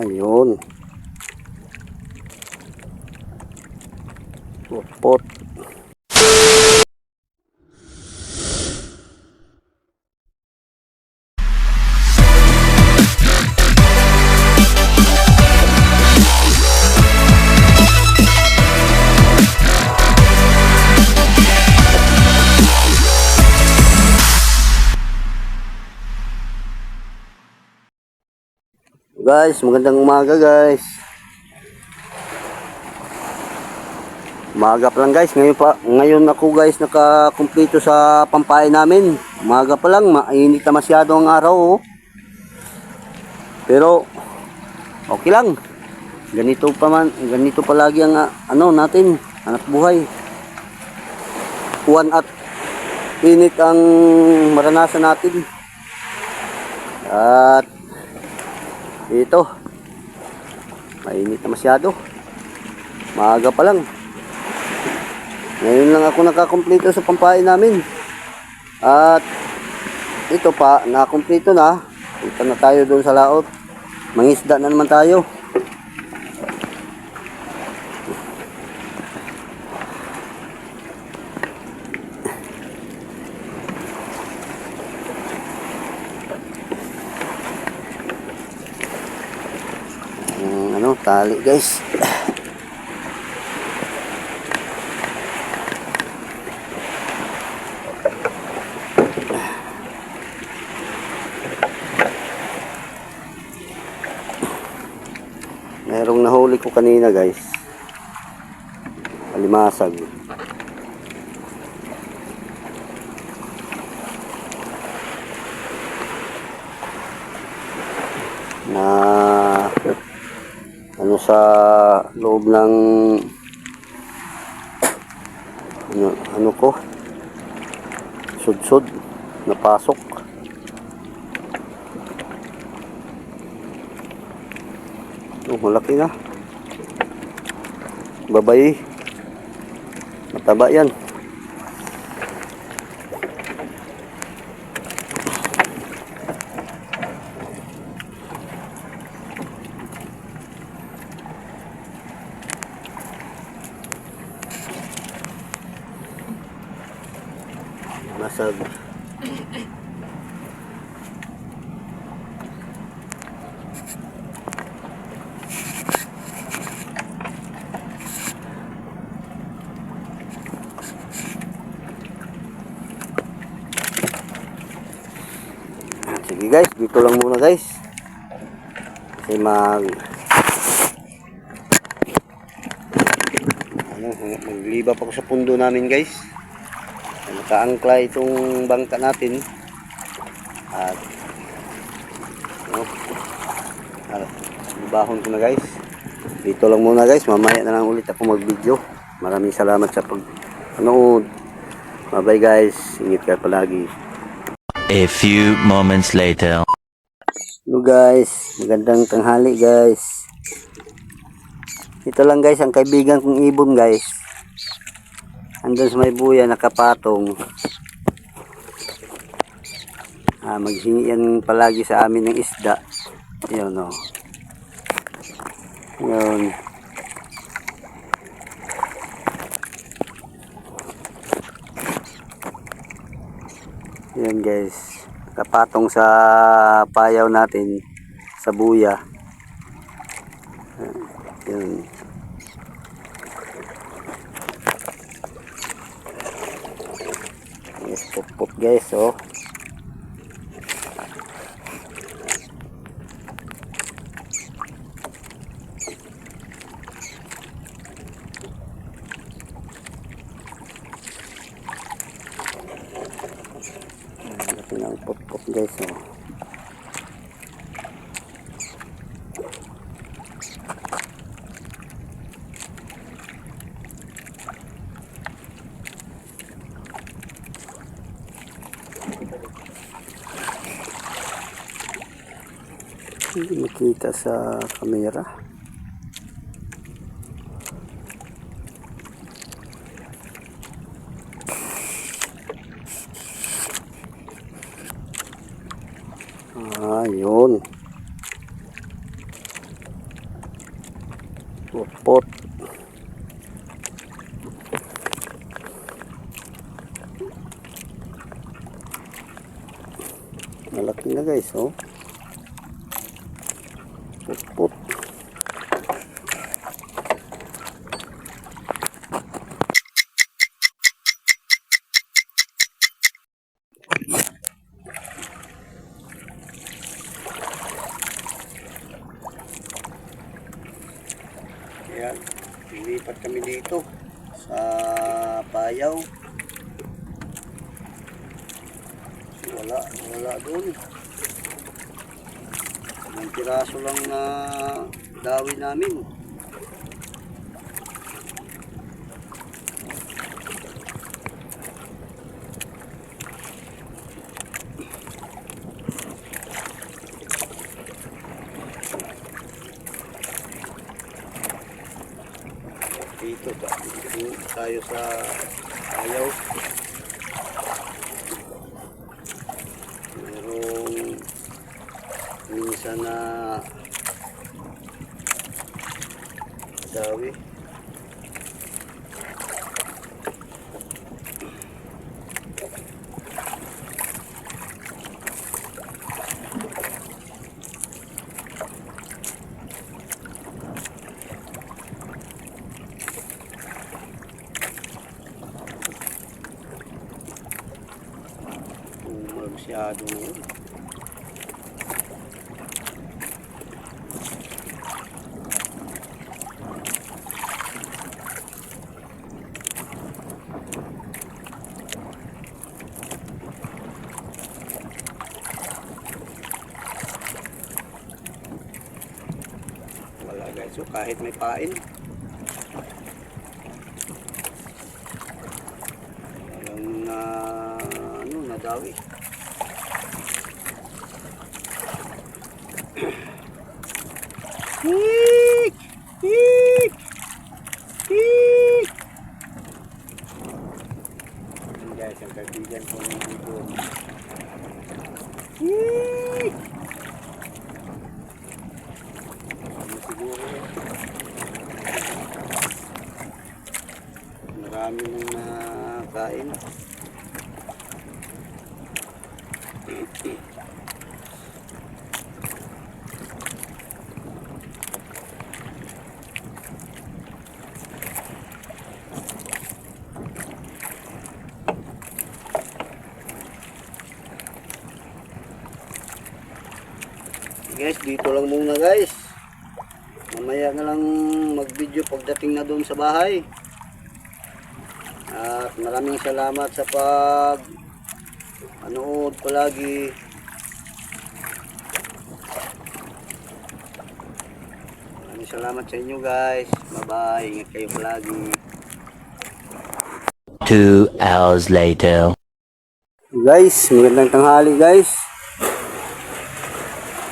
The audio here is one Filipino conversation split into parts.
Ayun. Pupot. Guys, magandang umaga guys. Umaga pa lang guys. Ngayon pa ngayon ako guys nakakumpleto sa pampain namin. Umaga pa lang, mainit na masyado ang araw oh. Pero okay lang. Ganito pa man, ganito palagi ang ah, ano natin, anak buhay. Kuwan at init ang maranasan natin. At ito. Mainit na masyado. Maaga pa lang. Ngayon lang ako nakakumpleto sa pampain namin. At ito pa, nakakumpleto na. Punta na tayo doon sa laot. Mangisda na naman tayo. Yung ano, tali guys. Merong nahuli ko kanina guys. Alimasag. Na ano sa loob ng ano, ano ko? Sudsud napasok. Oh, malaki na. Babay. Mataba yan Masag. Sige guys, dito lang muna guys. Kasi mag ano, magliba pa ko sa pundo namin guys nakaangkla itong bangka natin. At ano ano, bahon ko na guys. Dito lang muna guys. Mamaya na lang ulit ako mag video maraming salamat sa pag panood bye bye guys. Ingat kayo palagi. A few moments later. Hello guys, magandang tanghali guys. Ito lang guys ang kaibigan kong ibon guys. Andun sa may buya nakapatong. Ah, maghingi yan palagi sa amin ng isda. Yun o. Yun. Yan guys. Nakapatong sa payaw natin sa buya. Yun. Yes, pop pop guys, oh. Laki ng pop pop guys, oh. Hindi makita sa camera. Ah, yun. pot. Malaki na guys, oh. Pot, pot. Ayan, lilipat kami dito sa Payaw. Wala, wala doon. Ang piraso lang na dawi namin. Tayo sa ayaw. Merong minsan na dawi. Masyado na yun. Wala guys, so kahit may pain. Walang na ano, nadawi. Hik! Hik! Hik! Yan guys, ang kaibigan ko ng dito. Hik! Ano siguro yun? Marami nang nakain. guys dito lang muna guys mamaya na lang mag video pagdating na doon sa bahay at maraming salamat sa pag anood palagi maraming salamat sa inyo guys bye bye ingat kayo palagi Two hours later. Guys, magandang tanghali guys.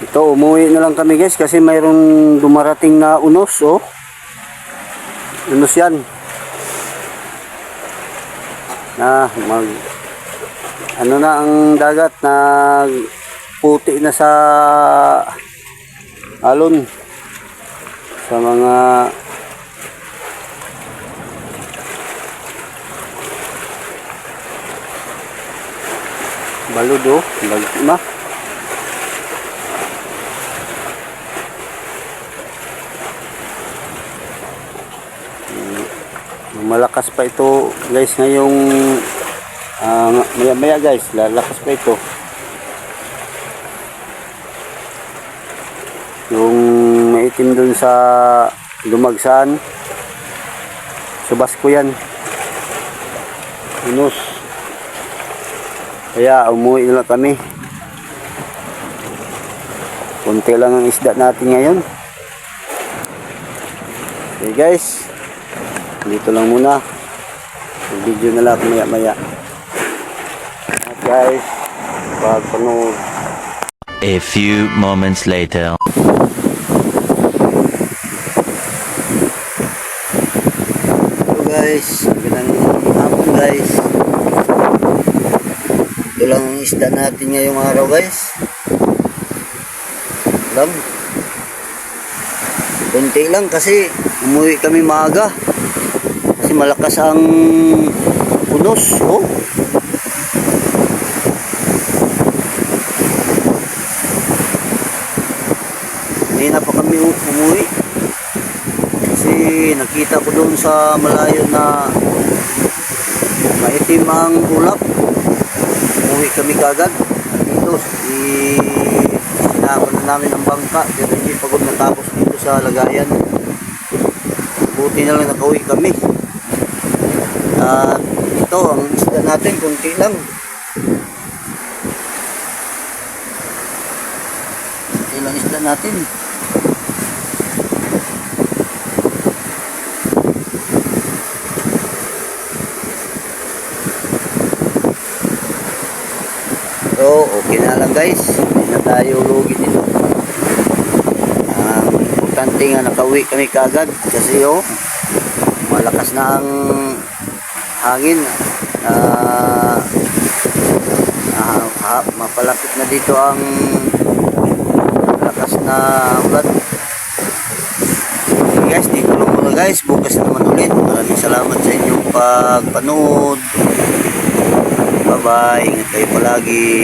Ito, umuwi na lang kami guys kasi mayroong dumarating na unos, oh. Unos yan. Na, mag, ano na ang dagat na puti na sa alon. Sa mga balud oh, Malakas pa ito guys ngayong ah, maya maya guys lalakas pa ito yung maitim dun sa lumagsan subas ko yan unos kaya umuwi na kami. Kunti lang ang isda natin ngayon. Okay guys. Dito lang muna. Video na lang maya maya. At guys. Pagpanood. A few moments later. Hello guys. Magandang hapon guys. Ito lang ang isda natin ngayong araw guys. Lang. Kunti lang kasi umuwi kami maaga. Malakas ang punos. Oh. Hindi na pa kami umuwi. Kasi nakita ko doon sa malayo na maitim ang ulap. Umuwi kami kagad. Dito, sinama na namin ang bangka. Pero hindi pagod natapos dito sa lagayan. Buti na lang nakauwi kami. At ito, ang isda natin, kunti lang. Kunti lang isda natin. So, okay na lang guys. Hindi na tayo lugi dito. Ang importante nga nakauwi kami kagad kasi oh, malakas na ang hangin. Ah, ah, ah, mapalapit na dito ang malakas na ulan. Okay guys, dito lang muna guys. Bukas naman ulit. Maraming salamat sa inyong pagpanood. Bye-bye. Ingat kayo palagi.